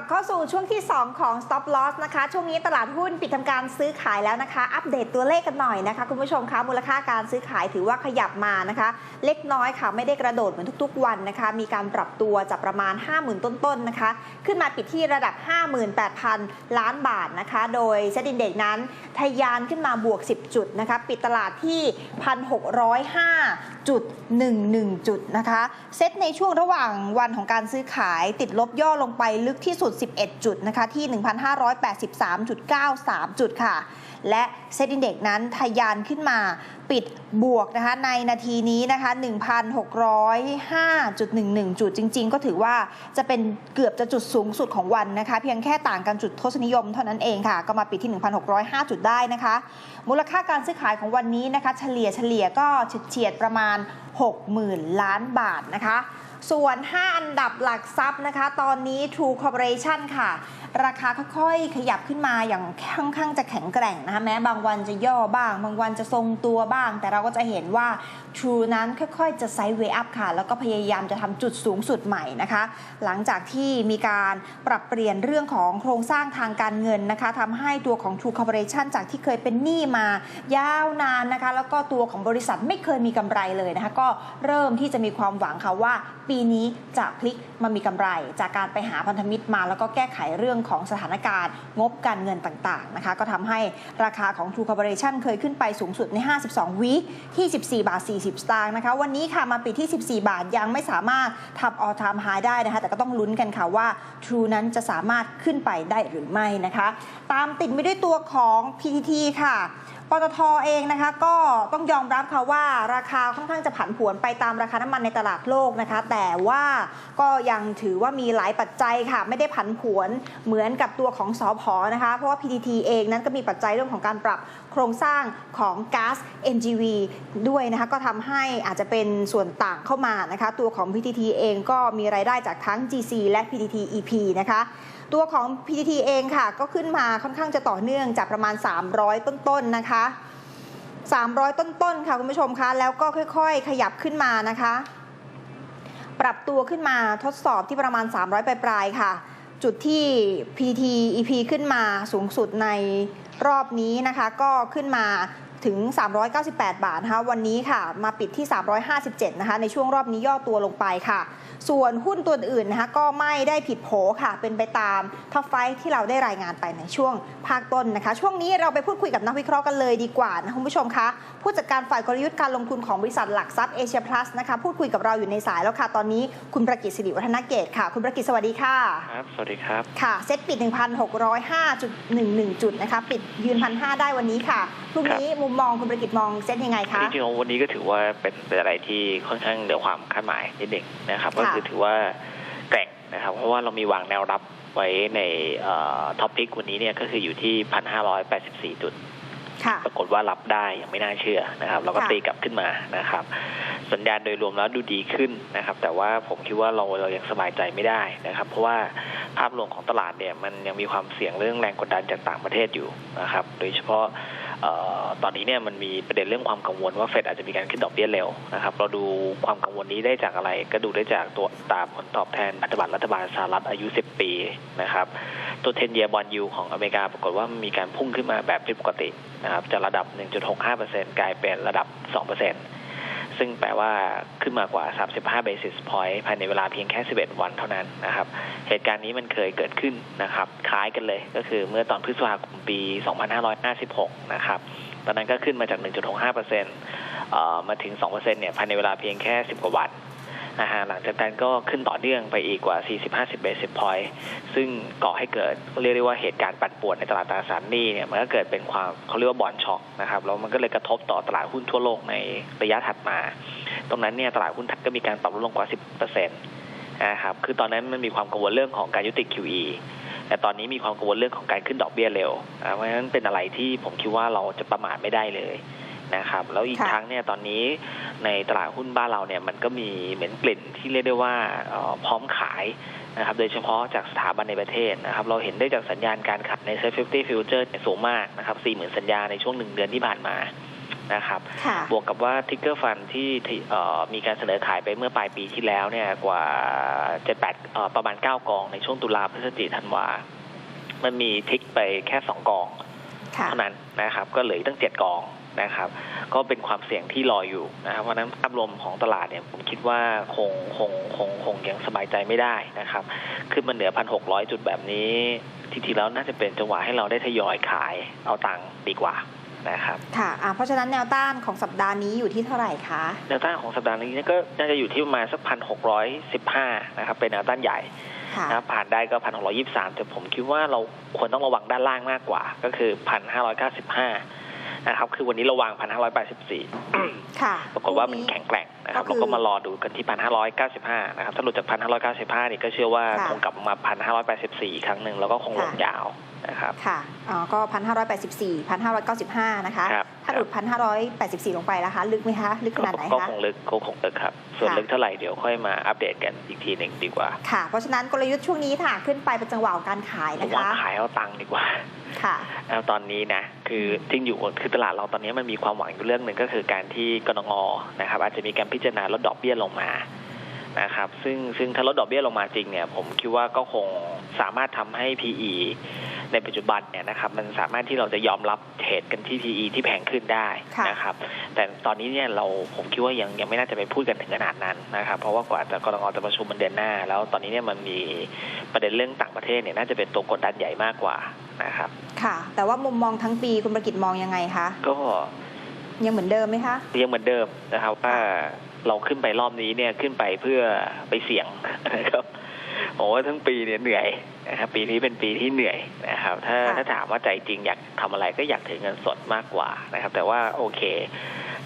กลับเข้าสู่ช่วงที่ 2 ของ Stop Loss นะคะ ช่วงนี้ตลาดหุ้นปิดทำการซื้อขายแล้วนะคะ อัปเดตตัวเลขกันหน่อยนะคะ คุณผู้ชมคะมูลค่าการซื้อขายถือว่าขยับมานะคะ เล็กน้อยค่ะ ไม่ได้กระโดดเหมือนทุกๆ วันนะคะ มีการปรับตัวจากประมาณ 50,000 ต้นๆนะคะ ขึ้นมาปิดที่ระดับ 58,000 ล้านบาทนะคะ โดยเซ็นดินเด็กนั้นทะยานขึ้นมาบวก 10 จุดนะคะปิดตลาดที่ 1,605จุด11 จุดนะคะเซตในช่วงระหว่างวันของการซื้อขายติดลบย่อลงไปลึกที่สุด11 จุดนะคะที่ 1,583.93 จุดค่ะ และเซตอินเด็กนั้นทะยานขึ้นมาปิดบวกนะคะในนาทีนี้นะคะ 1,605.11 จุดจริง ๆ ก็ถือว่าจะเป็นเกือบจะจุดสูงสุดของวันนะคะ เพียงแค่ต่างกันจุดทศนิยมเท่านั้นเองค่ะ ก็มาปิดที่ 1,605 จุดได้นะคะ มูลค่าการซื้อขายของวันนี้นะคะ เฉลี่ยเฉลี่ยก็เฉียดประมาณ 60,000 ล้านบาทนะคะ ส่วน 5 อันดับหลักทรัพย์นะคะ ตอนนี้ True Corporation ค่ะ ราคาค่อยๆ ขยับขึ้นมาอย่างค่อนข้างจะแข็งแกร่งนะคะ แม้บางวันจะย่อบ้าง บางวันจะทรงตัวบ้าง แต่เราก็จะเห็นว่า True นั้นค่อยๆ จะไซด์เวย์อัพค่ะ แล้วก็พยายามจะทำจุดสูงสุดใหม่นะคะ หลังจากที่มีการปรับเปลี่ยนเรื่องของโครงสร้างทางการเงินนะคะทำให้ตัวของ True Corporation จากที่เคยเป็นหนี้มายาวนานนะคะ แล้วก็ตัวของบริษัทไม่เคยมีกำไรเลยนะคะ ก็เริ่มที่จะมีความหวังค่ะว่าปีนี้จะพลิกมามีกำไร จากการไปหาพันธมิตรมาแล้วก็แก้ไขเรื่องของสถานการณ์งบการเงินต่างๆนะคะก็ทำให้ราคาของ True Corporation เคยขึ้นไปสูงสุดใน 52วิที่ 14 บาท 40 สตางค์นะคะวันนี้ค่ะมาปิดที่ 14 บาทยังไม่สามารถทำ all time high ได้นะคะแต่ก็ต้องลุ้นกันค่ะว่า True นั้นจะสามารถขึ้นไปได้หรือไม่นะคะ ตามติดไม่ด้วยตัวของ PTT ค่ะ ปตทเองนะคะก็ต้องยอมรับค่ะว่าราคาค่อนข้างจะผันผวนไปตามราคาน้ำมันในตลาดโลกนะคะ แต่ว่าก็ยังถือว่ามีหลายปัจจัยค่ะ ไม่ได้ผันผวนเหมือนกับตัวของสอพอนะคะ เพราะว่า PTT เองนั้นก็มีปัจจัยเรื่องของการปรับ โครงสร้างของก๊าซ NGV ด้วยนะคะก็ทำให้อาจจะเป็นส่วนต่างเข้ามานะคะตัวของ PTT เองก็มีรายได้จากทั้ง GC และ PTT EP นะคะตัวของ PTT เองค่ะ ก็ขึ้นมาค่อนข้างจะต่อเนื่องจากประมาณ 300 ต้นๆนะคะ 300 ต้นๆค่ะคุณผู้ชมคะ แล้วก็ค่อยๆ ขยับขึ้นมานะคะ ปรับตัวขึ้นมาทดสอบที่ประมาณ 300 ปลายๆค่ะ จุดที่ PT EP ขึ้นมาสูงสุดในรอบนี้นะคะ ก็ขึ้นมาถึง 398 บาทนะคะวันนี้ค่ะ มาปิดที่ 357 นะคะ ในช่วงรอบนี้ย่อตัวลงไปค่ะ ส่วนหุ้นตัวอื่นนะคะ ก็ไม่ได้ผิดโผค่ะ เป็นไปตามท็อปไฟที่เราได้รายงานไปในช่วงภาคต้นนะคะ ช่วงนี้เราไปพูดคุยกับนักวิเคราะห์กันเลยดีกว่านะคุณผู้ชมคะผู้จัดการฝ่ายกลยุทธ์การลงทุนของบริษัทหลักทรัพย์เอเชียพลัสนะคะพูดคุยกับเราอยู่ในสายแล้วค่ะ ตอนนี้คุณประกิตสิริวัฒนเกตค่ะ คุณประกิตสวัสดีค่ะ ครับ สวัสดีครับ ค่ะ เซ็ตปิด 1,605.11 จุดนะคะ ปิดยืน 1,500 ได้วันนี้ค่ะพรุ่งนี้มุมมองคุณประกิตมองเซ็ตยังไงคะจริงๆวันนี้ก็ถือว่าเป็นเป็นอะไรที่ค่อนข้างเหนือความคาดหมายนิดหนึ่งนะครับค่ะก็คือถือว่าแกร่งนะครับเพราะว่าเรามีวางแนวรับไว้ในท็อปพิกวันนี้เนี่ยก็คืออยู่ที่ 1,584 จุดค่ะ ปรากฏว่ารับได้ยังไม่น่าเชื่อนะครับเราก็ค่ะตีกลับขึ้นมานะครับ สัญญาณโดยรวมแล้วดูดีขึ้นนะครับ แต่ว่าผมคิดว่าเราเรายังสบายใจไม่ได้นะครับ เพราะว่าภาพรวมของตลาดเนี่ยมันยังมีความเสี่ยงเรื่องแรงกดดันจากต่างประเทศอยู่นะครับ โดยเฉพาะเอ่อ ตอนนี้เนี่ยมันมีประเด็นเรื่องความกังวลว่าเฟดอาจจะมีการขึ้นดอกเบี้ยเร็วนะครับ เราดูความกังวลนี้ได้จากอะไร ก็ดูได้จากตัวตามผลตอบแทนพันธบัตรรัฐบาลสหรัฐอายุ 10 ปีนะครับ ตัว10 year bond yield ของอเมริกาปรากฏว่ามีการพุ่งขึ้นมาแบบผิดปกตินะครับจากระดับ 1.65%กลายเป็นระดับ 2% ซึ่งแปลว่าขึ้นมากว่า 35 basis point ภายในเวลาเพียงแค่ 11 วันเท่านั้นนะครับ เหตุการณ์นี้มันเคยเกิดขึ้นนะครับ คล้ายกันเลยก็คือเมื่อตอนพฤษภาคมปี 2556 นะครับ ตอนนั้นก็ขึ้นมาจาก 1.65%มาถึง 2%เนี่ยภายในเวลาเพียงแค่ 10 กว่าวัน นะฮะหลังจากนั้นก็ขึ้นต่อเนื่องไปอีกกว่า 40-50 basis point ซึ่งก่อให้เกิดเรียกได้ว่าเหตุการณ์ปั่นป่วนในตลาดตราสารหนี้เนี่ยมันก็เกิดเป็นความเขาเรียกว่าบอลช็อคนะครับแล้วมันก็เลยกระทบต่อตลาดหุ้นทั่วโลกในระยะถัดมา ตรงนั้นเนี่ยตลาดหุ้นทยก็มีการปรับลดลงกว่า 10%นะครับคือตอนนั้นมันมีความกังวลเรื่องของการยุติ QE แต่ตอนนี้มีความกังวลเรื่องของการขึ้นดอกเบี้ยเร็ว เพราะฉะนั้นเป็นอะไรที่ผมคิดว่าเราจะประมาทไม่ได้เลย นะครับ แล้วอีกค่ะทั้งเนี่ยตอนนี้ในตลาดหุ้นบ้านเราเนี่ยมันก็มีเหมือนกลิ่นที่เรียกได้ว่าเอ่อพร้อมขายนะครับโดยเฉพาะจากสถาบันในประเทศนะครับ เราเห็นได้จากสัญญาณการขายใน Set 50 Future เนี่ยสูงมากนะครับ40,000 สัญญาในช่วงหนึ่งเดือนที่ผ่านมานะครับค่ะบวกกับว่าทิกเกอร์ฟันที่ที่เอ่อมีการเสนอขายไปเมื่อปลายปีที่แล้วเนี่ยกว่าเจ็ดแปดประมาณเก้ากองในช่วงตุลาพฤศจิกธันวา มันมีทิกไปแค่สองกองค่ะเท่านั้นนะครับ ก็เหลืออีกตั้งเจ็ดกอง นะครับ ก็เป็นความเสี่ยงที่รออยู่นะครับเพราะฉะนั้นภาพรวมของตลาดเนี่ยผมคิดว่าคงคงคงคงยังสบายใจไม่ได้นะครับ ขึ้นมาเหนือพันหกร้อยจุดแบบนี้ทีทีแล้วน่าจะเป็นจังหวะให้เราได้ทยอยขายเอาตังค์ดีกว่านะครับค่ะอ่าเพราะฉะนั้นแนวต้านของสัปดาห์นี้อยู่ที่เท่าไหร่คะ แนวต้านของสัปดาห์นี้เนี่ยก็น่าจะอยู่ที่ประมาณสักพันหกร้อยสิบห้านะครับ เป็นแนวต้านใหญ่ค่ะนะครับผ่านได้ก็พันหกร้อยี่สามแต่ผมคิดว่าเราควรต้องระวังด้านล่างมากกว่า ก็คือพันห้าร้อยเก้าสิบห้า นะครับคือวันนี้เราวางพันห้าร้อยแปดสิบสี่ค่ะปรากฏว่ามันแข็งแกร่งนะครับก็คือเราก็มารอดูกันที่พันห้าร้อยเก้าสิบห้านะครับถ้าหลุดจากพันห้าร้อยเก้าสิบห้านี่ก็เชื่อว่าค่ะคงกลับมาพันห้าร้อยแปดสิบสี่ครั้งหนึ่งแล้วก็คงลงค่ะยาวนะครับค่ะอ๋อก็พันห้าร้อยแปดสิบสี่พันห้าร้อยเก้าสิบห้านะคะครับถ้าหลุดพันห้าร้อยแปดสิบสี่ลงไปแล้วคะ ลึกไหมคะลึกขนาดไหนก็คะคงลึกก็คงลึกครับ ส่วนค่ะลึกเท่าไหร่เดี๋ยวค่อยมาอัปเดตกันอีกทีหนึ่งดีกว่าค่ะ เพราะฉะนั้นกลยุทธ์ช่วงนี้ค่ะ ขึ้นไปเป็นจังหวะของการขายผมนะว่าคะขายเอาตังค์ดีกว่า ค่ะเอาตอนนี้นะคือจริงอยู่คือตลาดเราตอนนี้มันมีความหวังอยู่เรื่องหนึ่งก็คือการที่กรงงนะครับอาจจะมีการพิจารณาลดดอกเบี้ยลงมานะครับซึ่งซึ่งถ้าลดดอกเบี้ยลงมาจริงเนี่ยผมคิดว่าก็คงสามารถทำให้ PE ในปัจจุบันเนี่ยนะครับมันสามารถที่เราจะยอมรับเทรดกันที่ PE ที่แพงขึ้นได้นะครับแต่ตอนนี้เนี่ยเราผมคิดว่ายังยังไม่น่าจะไปพูดกันถึงขนาดนั้นนะครับเพราะว่ากว่าจะกรงงจะประชุมมันเดือนหน้า แล้วตอนนี้เนี่ยมันมีประเด็นเรื่องต่างประเทศเนี่ยน่าจะเป็นตัวกดดันใหญ่มากกว่า นะครับ ค่ะ แต่ว่ามุมมองทั้งปีคุณประกิตมองยังไงคะ ก็ยังเหมือนเดิมไหมคะ ยังเหมือนเดิมนะครับว่าเราขึ้นไปรอบนี้เนี่ยขึ้นไปเพื่อไปเสี่ยงนะครับผมว่าทั้งปีเนี่ยเหนื่อยนะครับปีนี้เป็นปีที่เหนื่อยนะครับ ถ้าค่ะถ้าถามว่าใจจริงอยากทำอะไรก็อยากถือเงินสดมากกว่านะครับ แต่ว่าโอเค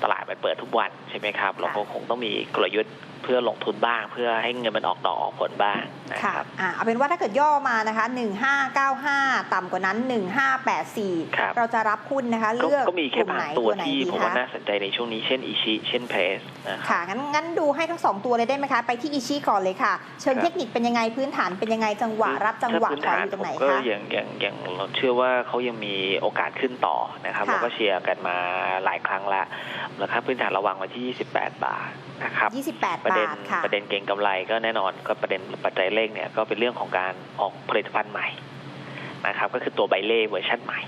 ตลาดมันเปิดทุกวันใช่ไหมครับ เราก็คงต้องมีกลยุทธ์ เพื่อลงทุนบ้าง เพื่อให้เงินมันออกดอกออกผลบ้างนะค่ะครับอ่าเอาเป็นว่าถ้าเกิดย่อมานะคะ 1595 ต่ำกว่านั้น 1584ครับเราจะรับหุ้นนะคะก็เลือกก็มีแค่กลุ่บางไหนตัวไหนที่ดีผมว่าคะน่าสนใจในช่วงนี้เช่นอิชิเช่นเพรสนะครับค่ะงั้นงั้นดูให้ทั้งสองตัวเลยได้ไหมคะ ไปที่อิชิก่อนเลยค่ะ เชิงครับเทคนิคเป็นยังไงพื้นฐานเป็นยังไงจังหวะรับจังหวะถ้าพื้นถอยฐาอยู่ตรงไหนผมก็คะยังยังยังเราเชื่อว่าเขายังมีโอกาสขึ้นต่อนะครับค่ะเราก็เชียร์กันมาหลายครั้งละราคาพื้นฐานระวังไว้ที่ 28 บาทนะครับ 28ประเด็นบาทค่ะประเด็นเก่งกำไรก็แน่นอนก็ประเด็นปัจจัยเลขเนี่ยก็เป็นเรื่องของการออกผลิตภัณฑ์ใหม่นะครับ ก็คือตัวใบเล่เวอร์ชันใหม่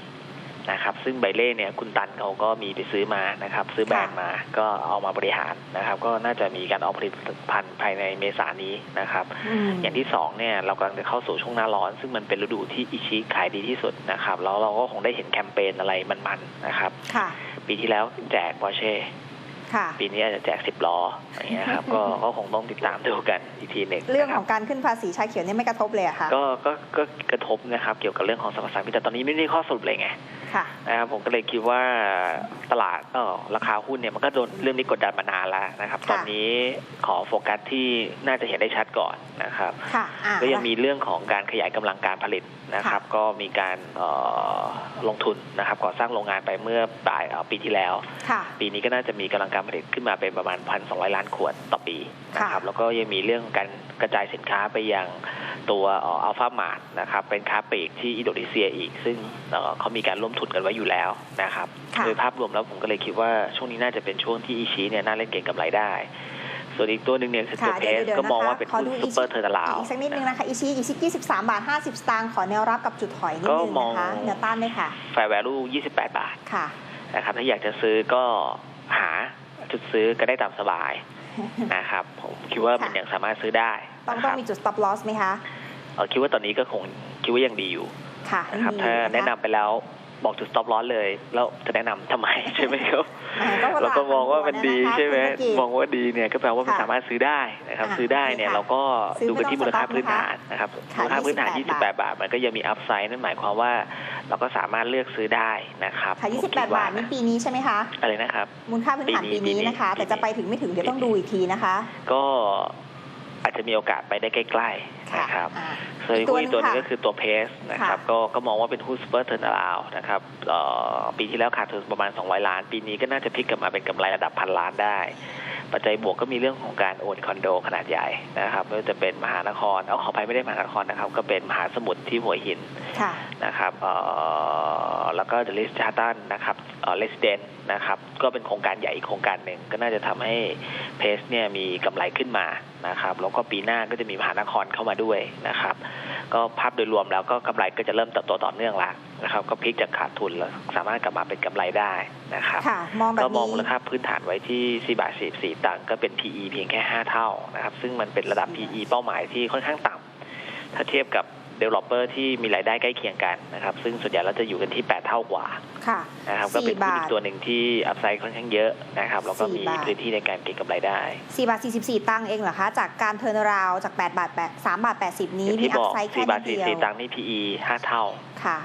นะครับ ซึ่งใบเล่เนี่ยคุณตันเขาก็มีไปซื้อมานะครับ ซื้อแบรนด์มาก็เอามาบริหารนะครับ ก็น่าจะมีการออกผลิตภัณฑ์ภายในเมษายนนี้นะครับมอย่างที่สองเนี่ยเรากำลังจะเข้าสู่ช่วงหน้าร้อน ซึ่งมันเป็นฤดูที่อิชิขายดีที่สุดนะครับแล้วเราก็คงได้เห็นแคมเปญอะไรมันๆนะครับค่ะปีที่แล้วแจกปอร์เช่ค่ะ ปีนี้อาจจะแจกสิบล้ออย่างเงี้ยครับก็ก็คงต้องติดตามดูกันอีกทีหนึ่งเรื่องนะคขรัอบงการขึ้นภาษีชาเขียวเนี่ยไม่กระทบเลยอะค่ะก็ก็ก็กระทบนะครับเกี่ยวกับเรื่องของสรรพสามิตแต่ตอนนี้ไม่ได้ข้อสรุปเลยไงค่ะนะครับผมก็เลยคิดว่าตลาดเออราคาหุ้นเนี่ยมันก็โดนเรื่องนี้กดดันมานานแล้วนะครับค่ะตอนนี้ขอโฟกัสที่น่าจะเห็นได้ชัดก่อนนะครับค่ะอ่าก็ยังมีเรื่องของการขยายกำลังการผลิตนะครับ ก็มีการเอ่อลงทุนนะครับก่อสร้างโรงงานไปเมื่อปลายเอ่อปีที่แล้วค่ะปีนี้ก็น่าจะมีกำลังการผลิตขึ้นมาเป็นประมาณพันสองล้านขวดต่อปีนะครับค่ะแล้วก็ยังมีเรื่องการกระจายสินค้าไปยังตัวอัลฟามาร์นะครับเป็นค้าปลีกที่อินโดนีเซียอีก ซึ่งเอ่อเขามีการร่วมทุนกันไว้อยู่แล้วนะครับค่ะโดยภาพรวมแล้วผมก็เลยคิดว่าช่วงนี้น่าจะเป็นช่วงที่อีชีเนี่ยน่าเล่นเก่งกำไรได้ ส่วนอีกตัวหนึ่งเนี่ยคือตัวค่ะเพเดี๋ยวสเดี๋ยวก็มองนะคะว่าเป็นขอหุ้นดูซูเปอร์เทอร์นาลาวอีกสักนิดนึงนะคะอิชิอิชิ23 บาท 50 สตางค์ขอแนวรับกับจุดถอยนิดก็นึงมองนะคะแนวต้านด้วยค่ะแฟร์แวลู28 บาทค่ะนะครับถ้าอยากจะซื้อก็หาจุดซื้อก็ได้ตามสบายนะครับผมคิดว่ามันค่ะยังสามารถซื้อได้ต้องนะคต้องรับมีจุด stop loss ไหมคะเอ่อคิดว่าตอนนี้ก็คงคิดว่ายังดีอยู่ค่ะนะครับมีถ้าคแนะนำไปแล้ว บอกจุด stop loss เลย แล้วจะแนะนำทำไมใช่ไหมครับแหมก็เราก็มองว่ามันดีใช่ไหมคุณกิจมองว่าดีเนี่ยก็แปลว่ามันค่ะสามารถซื้อได้นะครับอะซื้อได้เนี่ยค่ะเราก็ซื้อดูกันที่มูลค่าไม่ต้องพื้นฐานนะครับค่ะมูลค่าพื้นฐาน28 28 บาท มันก็ยังมีอัพไซด์นั่นหมายความว่า เราก็สามารถเลือกซื้อได้นะครับค่ะผมคิด28ว่บาทนี่ปีนี้ใช่ไหมคะอะไรนะครับมูลค่าพื้นฐานปีปีนี้นี้นะคะปีนี้แต่จะไปถึงไม่ถึงเดี๋ยวต้องดูอีกทีนะคะ ก็ อาจจะมีโอกาสไปได้ใกล้ๆค่ะนะครับอ่าส่วนอีกหุ้นอีกตัวหนึงอีกตัวหนึ่งก็คือตัวเพสนะครับค่ะก็ก็มองว่าเป็นหุ้นซูเปอร์เทอร์นาลาวนะครับเอ่อปีที่แล้วขาดทุนประมาณ 200 ล้าน ปีนี้ก็น่าจะพลิกกลับมาเป็นกำไรระดับพันล้านได้ ปัจจัยบวกก็มีเรื่องของการโอนคอนโดขนาดใหญ่นะครับไม่ว่าจะเป็นมหานคร เอาขอไปไม่ได้มหานครนะครับ ก็เป็นมหาสมุทรที่หัวหินค่ะนะครับเอ่อแล้วก็เดลิสชาตันนะครับเอ่อเลสเดนนะครับก็เป็นโครงการใหญ่อีกโครงการหนึ่งก็น่าจะทำให้เพสเนี่ยมีกำไรขึ้นมานะครับแล้วก็ปีหน้าก็จะมีมหานครเข้ามาด้วยนะครับ ก็ภาพโดยรวมแล้วก็กำไรก็จะเริ่มเติบโตต่อเนื่องละนะครับ ก็พลิกจากขาดทุนแล้วสามารถกลับมาเป็นกำไรได้นะครับค่ะมองแบบก็มองนี้มูลค่าพื้นฐานไว้ที่4บาท44ตังค์ก็เป็น PE เพียงแค่ 5 เท่านะครับ ซึ่งมันเป็นระดับ PE เป้าหมายที่ค่อนข้างต่ำถ้าเทียบกับ developer ที่มีรายได้ใกล้เคียงกันนะครับ ซึ่งส่วนใหญ่เราจะอยู่กันที่ 8 เท่ากว่า ค่ะนะครับก็เป็น4หุ้นบาอีทกตัวหนึ่งที่อัพไซด์ค่อนข้างเยอะนะครับแล้วก็มี4บาทพื้นที่ในการเก็งกำไรได้4บาท44 ตังค์เองเหรอคะ จากการเทิร์นราวจาก8บาท8 3บาท80 นี้อย่างมีที่อับพอกไซด์แค่4บาทนิดเดียว44 ตังค์นี่ PE 5 เท่าค่ะ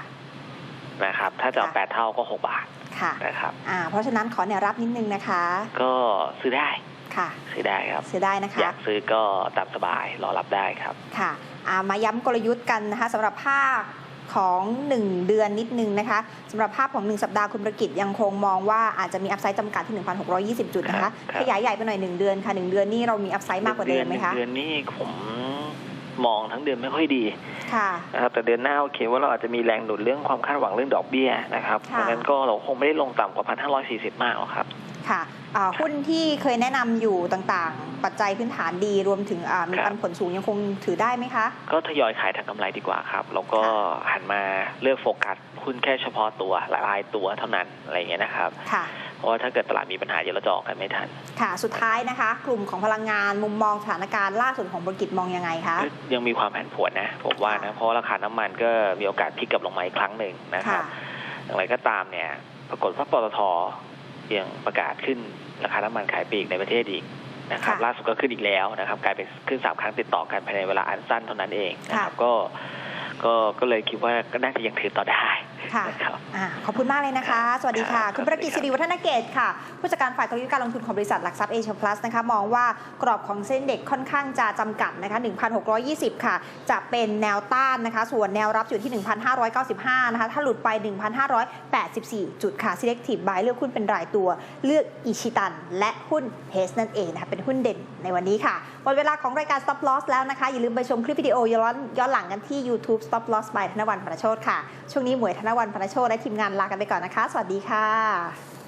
นะครับถ้าจะเอาค่ะ8เท่าก็ 6 บาทค่ะนะครับอ่าเพราะฉะนั้นขอแนวรับนิดนึงนะคะ ก็ซื้อได้ค่ะซื้อได้ครับเสียได้นะอคะยากซื้อก็ตามสบายรอรับได้ครับค่ะอ่ามาย้ำกลยุทธ์กันนะคะสำหรับภาค ของ 1 เดือนนิดนึงนะคะสำหรับภาพของ 1 สัปดาห์คุณประกิตยังคงมองว่าอาจจะมีอัพไซด์จำกัดที่ 1,620 จุดนะครัคะบครับขยายใหญ่ไปหน่อย 1 เดือนค่ะ 1 เดือนนี่เรามีอัพไซด์มากกว่าเดิมไหมคะเดือนนี้ผมมองทั้งเดือนไม่ค่อยดีค่ะนะครับแต่เดือนหน้าโอเคว่าเราอาจจะมีแรงหนุนเรื่องความคาดหวังเรื่องดอกเบี้ยนะครับเพค่ะราะฉะนั้นก็เราคงไม่ได้ลงต่ำกว่า 1,540 มากหรอกครับค่ะอ่า หุ้นที่เคยแนะนำอยู่ต่างๆ ปัจจัยพื้นฐานดีรวมถึงอ่ามีครับปันผลสูงยังคงถือได้ไหมคะ ก็ทยอยขายทางกำไรดีกว่าครับ แล้วก็หันมาเลือกโฟกัสหุ้นแค่เฉพาะตัวหลายๆตัวเท่านั้นอะไรอย่างเงี้ยนะครับค่ะเพราะว่าถ้าเกิดตลาดมีปัญหาเดี๋ยวเราจะออกกันไม่ทัน ค่ะ สุดท้ายนะคะ กลุ่มของพลังงานมุมมองสถานการณ์ล่าสุดของบริกิตมองยังไงคะ ยังมีความผันผวนนะ ผมว่านะ เพราะว่าราคาน้ำมันก็มีโอกาสพลิกกลับลงมาอีกครั้งหนึ่งนะครับ อย่างไรก็ตามเนี่ย ปรากฏว่าปตทยังประกาศขึ้น ราคาน้ำมันขายปลีกในประเทศอีกนะครับค่ะล่าสุดก็ขึ้นอีกแล้วนะครับ กลายเป็นขึ้นสามครั้งติดต่อกันภายในเวลาอันสั้นเท่านั้นเองนะครับก็ก็ก็เลยคิดว่าก็น่าจะยังถือต่อได้ ค่ะนะครับอ่าขอบคุณมากเลยนะคะ สวัสดีค่ะครับคุณประกิตสวัสิสดีริครับวัฒนเกตค่ะ ผู้จัดการฝ่ายกลยุทธ์การลงทุนของบริษัทหลักทรัพย์เอเชียพลัสนะคะ มองว่ากรอบของเส้นเด็กค่อนข้างจะจำกัดนะคะ 1,620 ค่ะ จะเป็นแนวต้านนะคะ ส่วนแนวรับอยู่ที่ 1,595 นะคะ ถ้าหลุดไป 1,584 จุดค่ะ selective buy เลือกหุ้นเป็นรายตัว เลือกอิชิตัน และหุ้นเพสนั่นเองนะคะ เป็นหุ้นเด่นในวันนี้ค่ะ หมดเวลาของรายการ stop loss แล้วนะคะ อย่าลืมไปชมคลิปวิดีโอย้อนย้อนหลังกันที่ YouTube stop loss by ธนวันพนโชตค่ะ ช่วงนี้หมวยธนวันพนโชตและทีมงานลากันไปก่อนนะคะ สวัสดีค่ะ